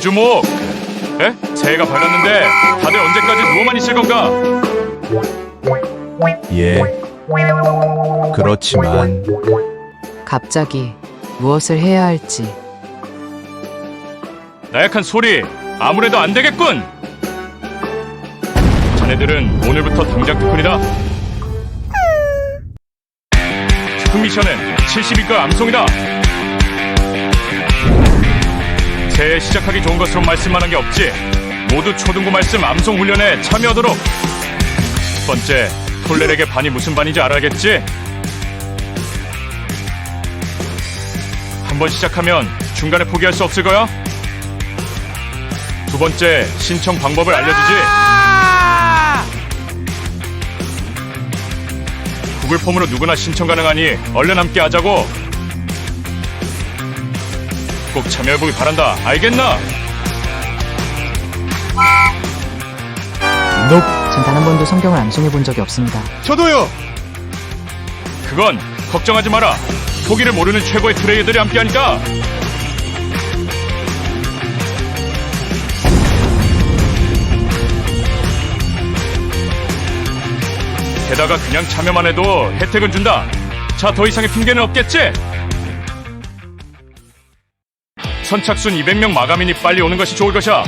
주목. 에? 새해가 밝았는데 다들 언제까지 누워만 있을 건가? 예. 그렇지만 갑자기 무엇을 해야 할지 나약한 소리 아무래도 안 되겠군. 자네들은 오늘부터 당장 특훈이다. 특훈 미션은 70일과 암송이다. 새해 시작하기 좋은 것으로 말씀만한 게 없지. 모두 초등부 말씀 암송 훈련에 참여하도록. 첫 번째, 톨레에게 반이 무슨 반인지 알아야겠지? 한번 시작하면 중간에 포기할 수 없을 거야. 두 번째, 신청 방법을 알려주지. 구글 폼으로 누구나 신청 가능하니 얼른 함께 하자고. 꼭 참여해보길 바란다. 알겠나? 너전단 한 번도 성경을 암송해 본 적이 없습니다. 저도요. 그건 걱정하지 마라. 포기를 모르는 최고의 트레이더들이 함께하니까. 게다가 그냥 참여만 해도 혜택은 준다. 자, 더 이상의 핑계는 없겠지? 선착순 200명 마감이니 빨리 오는 것이 좋을 것이야.